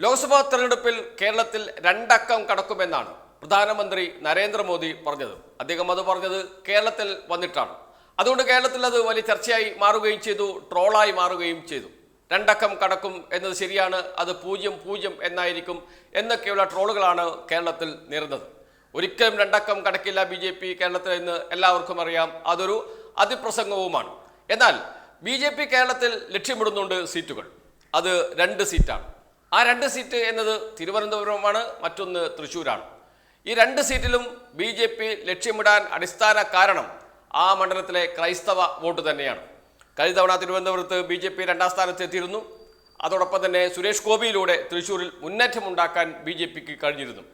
ലോക്സഭാ തെരഞ്ഞെടുപ്പിൽ കേരളത്തിൽ രണ്ടക്കം കടക്കുമെന്നാണ് പ്രധാനമന്ത്രി നരേന്ദ്രമോദി പറഞ്ഞത്. അദ്ദേഹം അത് പറഞ്ഞത് കേരളത്തിൽ വന്നിട്ടാണ്. അതുകൊണ്ട് കേരളത്തിൽ അത് വലിയ ചർച്ചയായി മാറുകയും ചെയ്തു ട്രോളായി മാറുകയും ചെയ്തു. രണ്ടക്കം കടക്കും എന്നത് ശരിയാണ് അത് പൂജ്യം പൂജ്യം എന്നായിരിക്കും എന്നൊക്കെയുള്ള ട്രോളുകളാണ് കേരളത്തിൽ നേരുന്നത് ഒരിക്കലും രണ്ടക്കം കടക്കില്ല ബി ജെ പി കേരളത്തിൽ എന്ന് എല്ലാവർക്കും അറിയാം അതൊരു അതിപ്രസംഗവുമാണ്. എന്നാൽ ബി ജെ പി കേരളത്തിൽ ലക്ഷ്യമിടുന്നുണ്ട് സീറ്റുകൾ. അത് രണ്ട് സീറ്റാണ്. ആ രണ്ട് സീറ്റ് എന്നത് തിരുവനന്തപുരമാണ് മറ്റൊന്ന് തൃശ്ശൂരാണ്. ഈ രണ്ട് സീറ്റിലും ബി ജെ പി ലക്ഷ്യമിടാൻ അടിസ്ഥാന കാരണം ആ മണ്ഡലത്തിലെ ക്രൈസ്തവ വോട്ട് തന്നെയാണ്. കഴിഞ്ഞ തവണ തിരുവനന്തപുരത്ത് ബി ജെ പി രണ്ടാം സ്ഥാനത്തെത്തിയിരുന്നു അതോടൊപ്പം തന്നെ സുരേഷ് ഗോപിയിലൂടെ തൃശ്ശൂരിൽ മുന്നേറ്റമുണ്ടാക്കാൻ ബി ജെ പിക്ക് കഴിഞ്ഞിരുന്നു.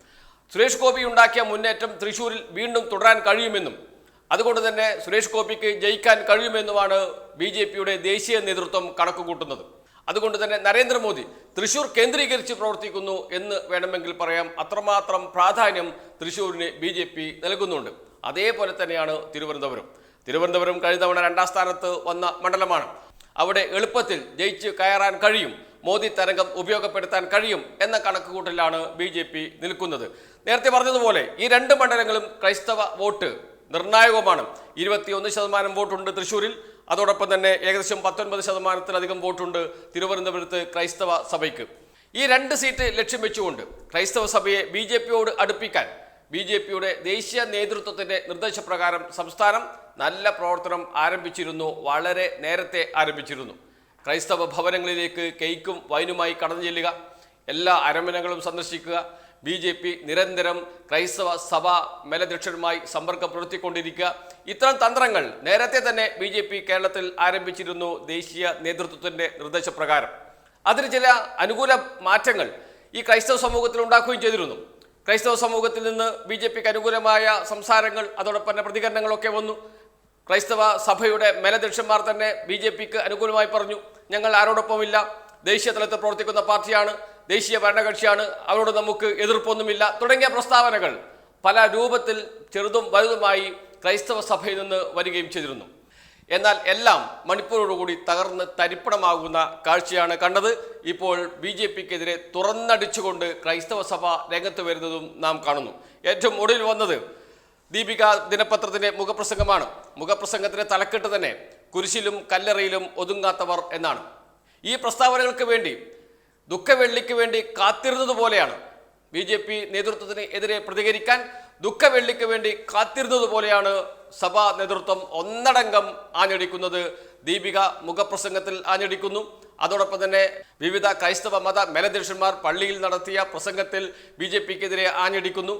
സുരേഷ് ഗോപി ഉണ്ടാക്കിയ മുന്നേറ്റം തൃശ്ശൂരിൽ വീണ്ടും തുടരാൻ കഴിയുമെന്നും അതുകൊണ്ട് തന്നെ സുരേഷ് ഗോപിക്ക് ജയിക്കാൻ കഴിയുമെന്നുമാണ് ബി ജെ പിയുടെ ദേശീയ നേതൃത്വം കണക്കുകൂട്ടുന്നത്. അതുകൊണ്ട് തന്നെ നരേന്ദ്രമോദി തൃശൂർ കേന്ദ്രീകരിച്ച് പ്രവർത്തിക്കുന്നു എന്ന് വേണമെങ്കിൽ പറയാം. അത്രമാത്രം പ്രാധാന്യം തൃശൂരിന് ബി ജെ പി നൽകുന്നുണ്ട്. അതേപോലെ തന്നെയാണ് തിരുവനന്തപുരം. തിരുവനന്തപുരം കഴിഞ്ഞ തവണ രണ്ടാം സ്ഥാനത്ത് വന്ന മണ്ഡലമാണ്. അവിടെ എളുപ്പത്തിൽ ജയിച്ച് കയറാൻ കഴിയും. മോദി തരംഗം ഉപയോഗപ്പെടുത്താൻ കഴിയും എന്ന കണക്കുകൂട്ടലാണ് ബി ജെ പി നിൽക്കുന്നത്. നേരത്തെ പറഞ്ഞതുപോലെ ഈ രണ്ട് മണ്ഡലങ്ങളും ക്രൈസ്തവ വോട്ട് നിർണായകമാണ് ഇരുപത്തിയൊന്ന് ശതമാനം വോട്ടുണ്ട് തൃശ്ശൂരിൽ അതോടൊപ്പം തന്നെ ഏകദേശം പത്തൊൻപത് ശതമാനത്തിലധികം വോട്ടുണ്ട് തിരുവനന്തപുരത്ത് ക്രൈസ്തവ സഭയ്ക്ക്. ഈ രണ്ട് സീറ്റ് ലക്ഷ്യം വെച്ചുകൊണ്ട് ക്രൈസ്തവ സഭയെ ബി ജെ പിയോട് അടുപ്പിക്കാൻ ബി ജെ പിയുടെ ദേശീയ നേതൃത്വത്തിന്റെ നിർദ്ദേശപ്രകാരം സംസ്ഥാനം നല്ല പ്രവർത്തനം ആരംഭിച്ചിരുന്നു വളരെ നേരത്തെ ആരംഭിച്ചിരുന്നു. ക്രൈസ്തവ ഭവനങ്ങളിലേക്ക് കേക്കും വൈനുമായി കടന്നു ചെല്ലുക എല്ലാ അരമനകളും സന്ദർശിക്കുക ബി ജെ പി നിരന്തരം ക്രൈസ്തവ സഭ മേലധ്യക്ഷരുമായി സമ്പർക്കം പുലർത്തിക്കൊണ്ടിരിക്കുക. ഇത്തരം തന്ത്രങ്ങൾ നേരത്തെ തന്നെ ബി ജെ പി കേരളത്തിൽ ആരംഭിച്ചിരുന്നു ദേശീയ നേതൃത്വത്തിന്റെ നിർദ്ദേശപ്രകാരം. അതിന് ചില അനുകൂല മാറ്റങ്ങൾ ഈ ക്രൈസ്തവ സമൂഹത്തിൽ ഉണ്ടാക്കുകയും ചെയ്തിരുന്നു. ക്രൈസ്തവ സമൂഹത്തിൽ നിന്ന് ബി ജെ പിക്ക് അനുകൂലമായ സംസാരങ്ങൾ അതോടൊപ്പം തന്നെ പ്രതികരണങ്ങളൊക്കെ വന്നു. ക്രൈസ്തവ സഭയുടെ മേലധ്യക്ഷന്മാർ തന്നെ ബി ജെ പിക്ക് അനുകൂലമായി പറഞ്ഞു ഞങ്ങൾ ആരോടൊപ്പമില്ല. ദേശീയ തലത്തിൽ പ്രവർത്തിക്കുന്ന പാർട്ടിയാണ്. ദേശീയ ഭരണകക്ഷിയാണ്. അവരോട് നമുക്ക് എതിർപ്പൊന്നുമില്ല. തുടങ്ങിയ പ്രസ്താവനകൾ പല രൂപത്തിൽ ചെറുതും വലുതുമായി ക്രൈസ്തവ സഭയിൽ നിന്ന് വരികയും ചെയ്തിരുന്നു. എന്നാൽ എല്ലാം മണിപ്പൂരോടുകൂടി തകർന്ന് തരിപ്പണമാകുന്ന കാഴ്ചയാണ് കണ്ടത്. ഇപ്പോൾ ബി ജെ പിക്കെതിരെ തുറന്നടിച്ചുകൊണ്ട് ക്രൈസ്തവ സഭ രംഗത്ത് വരുന്നതും നാം കാണുന്നു. ഏറ്റവും ഒടുവിൽ വന്നത് ദീപിക ദിനപത്രത്തിന്റെ മുഖപ്രസംഗമാണ്. മുഖപ്രസംഗത്തിന്റെ തലക്കെട്ട് തന്നെ കുരിശിലും കല്ലറയിലും ഒതുങ്ങാത്തവർ എന്നാണ്. ഈ പ്രസ്താവനകൾക്ക് വേണ്ടി ദുഃഖവെള്ളിക്ക് വേണ്ടി കാത്തിരുന്നത് പോലെയാണ്. ബി ജെ പി നേതൃത്വത്തിന് എതിരെ പ്രതികരിക്കാൻ ദുഃഖവെള്ളിക്ക് വേണ്ടി കാത്തിരുന്നത് പോലെയാണ് സഭാ നേതൃത്വം ഒന്നടങ്കം ആഞ്ഞടിക്കുന്നത്. ദീപിക മുഖപ്രസംഗത്തിൽ ആഞ്ഞടിക്കുന്നു. അതോടൊപ്പം തന്നെ വിവിധ ക്രൈസ്തവ മത മേലധ്യക്ഷന്മാർ പള്ളിയിൽ നടത്തിയ പ്രസംഗത്തിൽ ബി ജെ പിക്കെതിരെ ആഞ്ഞടിക്കുന്നു.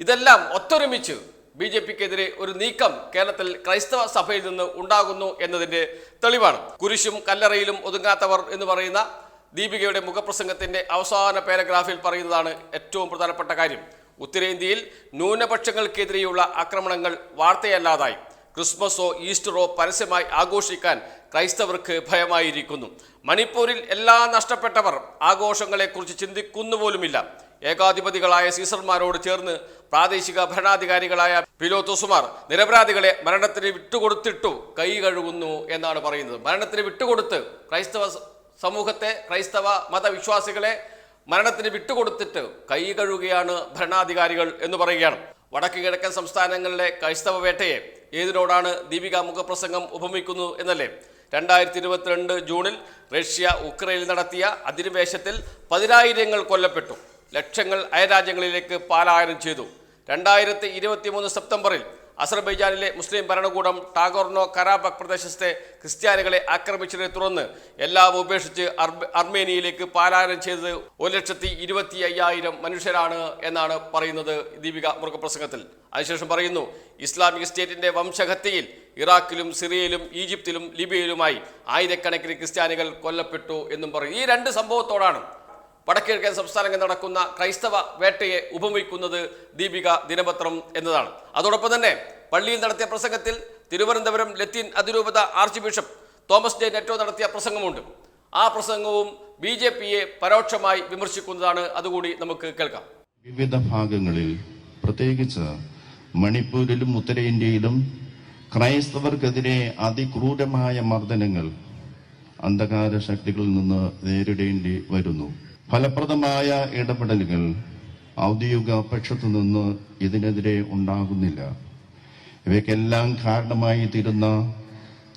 ഇതെല്ലാം ഒത്തൊരുമിച്ച് ബി ജെ പിക്കെതിരെ ഒരു നീക്കം കേരളത്തിൽ ക്രൈസ്തവ സഭയിൽ നിന്ന് ഉണ്ടാകുന്നു എന്നതിന്റെ തെളിവാണ്. കുരിശും കല്ലറയിലും ഒതുങ്ങാത്തവർ എന്ന് പറയുന്ന ദീപികയുടെ മുഖപ്രസംഗത്തിന്റെ അവസാന പാരഗ്രാഫിൽ പറയുന്നതാണ് ഏറ്റവും പ്രധാനപ്പെട്ട കാര്യം. ഉത്തരേന്ത്യയിൽ ന്യൂനപക്ഷങ്ങൾക്കെതിരെയുള്ള ആക്രമണങ്ങൾ വാർത്തയല്ലാതായി. ക്രിസ്മസോ ഈസ്റ്ററോ പരസ്യമായി ആഘോഷിക്കാൻ ക്രൈസ്തവർക്ക് ഭയമായിരിക്കുന്നു. മണിപ്പൂരിൽ എല്ലാം നഷ്ടപ്പെട്ടവർ ആഘോഷങ്ങളെക്കുറിച്ച് ചിന്തിക്കുന്നുപോലുമില്ല. ഏകാധിപതികളായ സീസർമാരോട് ചേർന്ന് പ്രാദേശിക ഭരണാധികാരികളായ പിലോത്തോസുമാർ നിരപരാധികളെ മരണത്തിന് വിട്ടുകൊടുത്തിട്ടു കൈ കഴുകുന്നു എന്നാണ് പറയുന്നത്. മരണത്തിന് വിട്ടുകൊടുത്ത് ക്രൈസ്തവ സമൂഹത്തെ ക്രൈസ്തവ മതവിശ്വാസികളെ മരണത്തിന് വിട്ടുകൊടുത്തിട്ട് കൈ കഴുകുകയാണ് ഭരണാധികാരികൾ എന്ന് പറയുകയാണ്. വടക്ക് കിഴക്കൻ സംസ്ഥാനങ്ങളിലെ ക്രൈസ്തവ വേട്ടയെ ഏതിനോടാണ് ദീപിക മുഖപ്രസംഗം ഉപമിക്കുന്നു എന്നല്ലേ? രണ്ടായിരത്തി ഇരുപത്തിരണ്ട് ജൂണിൽ റഷ്യ ഉക്രൈനിൽ നടത്തിയ അധിനിവേശത്തിൽ പതിനായിരങ്ങൾ കൊല്ലപ്പെട്ടു. ലക്ഷങ്ങൾ അയൽരാജ്യങ്ങളിലേക്ക് പാലായനം ചെയ്തു. രണ്ടായിരത്തി ഇരുപത്തി മൂന്ന് സെപ്റ്റംബറിൽ അസർബൈജാനിലെ മുസ്ലിം ഭരണകൂടം ടാഗോർണോ കരാബക് പ്രദേശത്തെ ക്രിസ്ത്യാനികളെ ആക്രമിച്ചതിനെ തുടർന്ന് എല്ലാം ഉപേക്ഷിച്ച് അർമേനിയയിലേക്ക് പാലായനം ചെയ്തത് ഒരു ലക്ഷത്തി ഇരുപത്തി അയ്യായിരം മനുഷ്യരാണ് എന്നാണ് പറയുന്നത് ദീപിക മൃഗപ്രസംഗത്തിൽ അതിനുശേഷം പറയുന്നു ഇസ്ലാമിക് സ്റ്റേറ്റിന്റെ വംശഹത്യയിൽ ഇറാഖിലും സിറിയയിലും ഈജിപ്തിലും ലിബിയയിലുമായി ആയിരക്കണക്കിന് ക്രിസ്ത്യാനികൾ കൊല്ലപ്പെട്ടു എന്നും പറയും. ഈ രണ്ട് സംഭവത്തോടാണ് വടക്കിഴക്കൻ സംസ്ഥാനങ്ങളിൽ നടക്കുന്ന ക്രൈസ്തവ വേട്ടയെ ഉപമിക്കുന്നത് ദീപിക ദിനപത്രം എന്നതാണ്. അതോടൊപ്പം തന്നെ പള്ളിയിൽ നടത്തിയ പ്രസംഗത്തിൽ തിരുവനന്തപുരം ലത്തീൻ അതിരൂപത ആർച്ച് ബിഷപ്പ് തോമസ് ജെ നെറ്റോ നടത്തിയ പ്രസംഗമുണ്ട്. ആ പ്രസംഗവും ബി ജെ പിയെ പരോക്ഷമായി വിമർശിക്കുന്നതാണ് അതുകൂടി നമുക്ക് കേൾക്കാം. വിവിധ ഭാഗങ്ങളിൽ പ്രത്യേകിച്ച് മണിപ്പൂരിലും ഉത്തരേന്ത്യയിലും ക്രൈസ്തവർക്കെതിരെ അതിക്രൂരമായ മർദ്ദനങ്ങൾ അന്ധകാര ശക്തികളിൽ നിന്ന് നേരിടേണ്ടി വരുന്നു. ഫലപ്രദമായ ഇടപെടലുകൾ ഔദ്യോഗിക പക്ഷത്തു നിന്ന് ഇതിനെതിരെ ഉണ്ടാകുന്നില്ല. ഇവയ്ക്കെല്ലാം കാരണമായി തീരുന്ന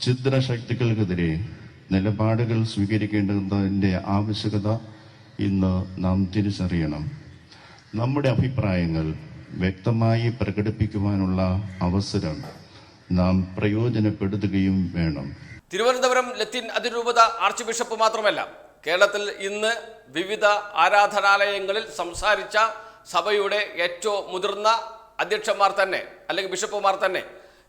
ചിദ്രശക്തികൾക്കെതിരെ നിലപാടുകൾ സ്വീകരിക്കേണ്ടതിന്റെ ആവശ്യകത ഇന്ന് നാം തിരിച്ചറിയണം. നമ്മുടെ അഭിപ്രായങ്ങൾ വ്യക്തമായി പ്രകടിപ്പിക്കുവാനുള്ള അവസരം നാം പ്രയോജനപ്പെടുത്തുകയും വേണം. തിരുവനന്തപുരം ലത്തീൻ അതിരൂപത ആർച്ച് ബിഷപ്പ് മാത്രമല്ല കേരളത്തിൽ ഇന്ന് വിവിധ ആരാധനാലയങ്ങളിൽ സംസാരിച്ച സഭയുടെ ഏറ്റവും മുതിർന്ന അധ്യക്ഷന്മാർ തന്നെ അല്ലെങ്കിൽ ബിഷപ്പുമാർ തന്നെ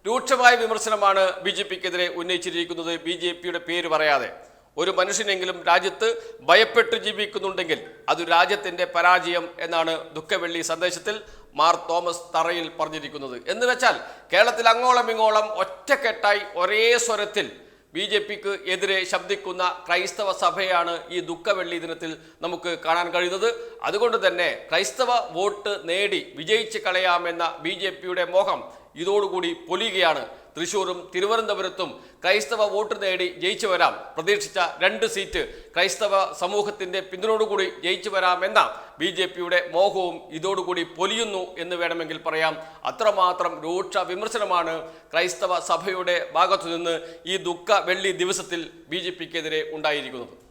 രൂക്ഷമായ വിമർശനമാണ് ബി ജെ പിക്കെതിരെ ഉന്നയിച്ചിരിക്കുന്നത്. ബി ജെ പിയുടെ പേര് പറയാതെ ഒരു മനുഷ്യനെങ്കിലും രാജ്യത്ത് ഭയപ്പെട്ട് ജീവിക്കുന്നുണ്ടെങ്കിൽ അത് രാജ്യത്തിന്റെ പരാജയം എന്നാണ് ദുഃഖവെള്ളി സന്ദേശത്തിൽ മാർ തോമസ് തറയിൽ പറഞ്ഞിരിക്കുന്നത്. എന്ന് വെച്ചാൽ കേരളത്തിൽ അങ്ങോളം ഇങ്ങോളം ഒറ്റക്കെട്ടായി ഒരേ സ്വരത്തിൽ ബി ജെ പിക്ക് എതിരെ ശബ്ദിക്കുന്ന ക്രൈസ്തവ സഭയാണ് ഈ ദുഃഖവെള്ളി ദിനത്തിൽ നമുക്ക് കാണാൻ കഴിയുന്നത്. അതുകൊണ്ട് തന്നെ ക്രൈസ്തവ വോട്ട് നേടി വിജയിച്ച് കളയാമെന്ന ബി മോഹം ഇതോടുകൂടി പൊലിയുകയാണ്. തൃശൂരും തിരുവനന്തപുരത്തും ക്രൈസ്തവ വോട്ട് നേടി ജയിച്ചു വരാം. പ്രതീക്ഷിച്ച രണ്ട് സീറ്റ് ക്രൈസ്തവ സമൂഹത്തിന്റെ പിന്തുണയോടുകൂടി ജയിച്ചു വരാമെന്ന ബി ജെ പിയുടെ മോഹവും ഇതോടുകൂടി പൊലിയുന്നു എന്ന് വേണമെങ്കിൽ പറയാം. അത്രമാത്രം രൂക്ഷ വിമർശനമാണ് ക്രൈസ്തവ സഭയുടെ ഭാഗത്തുനിന്ന് ഈ ദുഃഖ വെള്ളി ദിവസത്തിൽ ബി ജെ പിക്കെതിരെ ഉണ്ടായിരിക്കുന്നത്.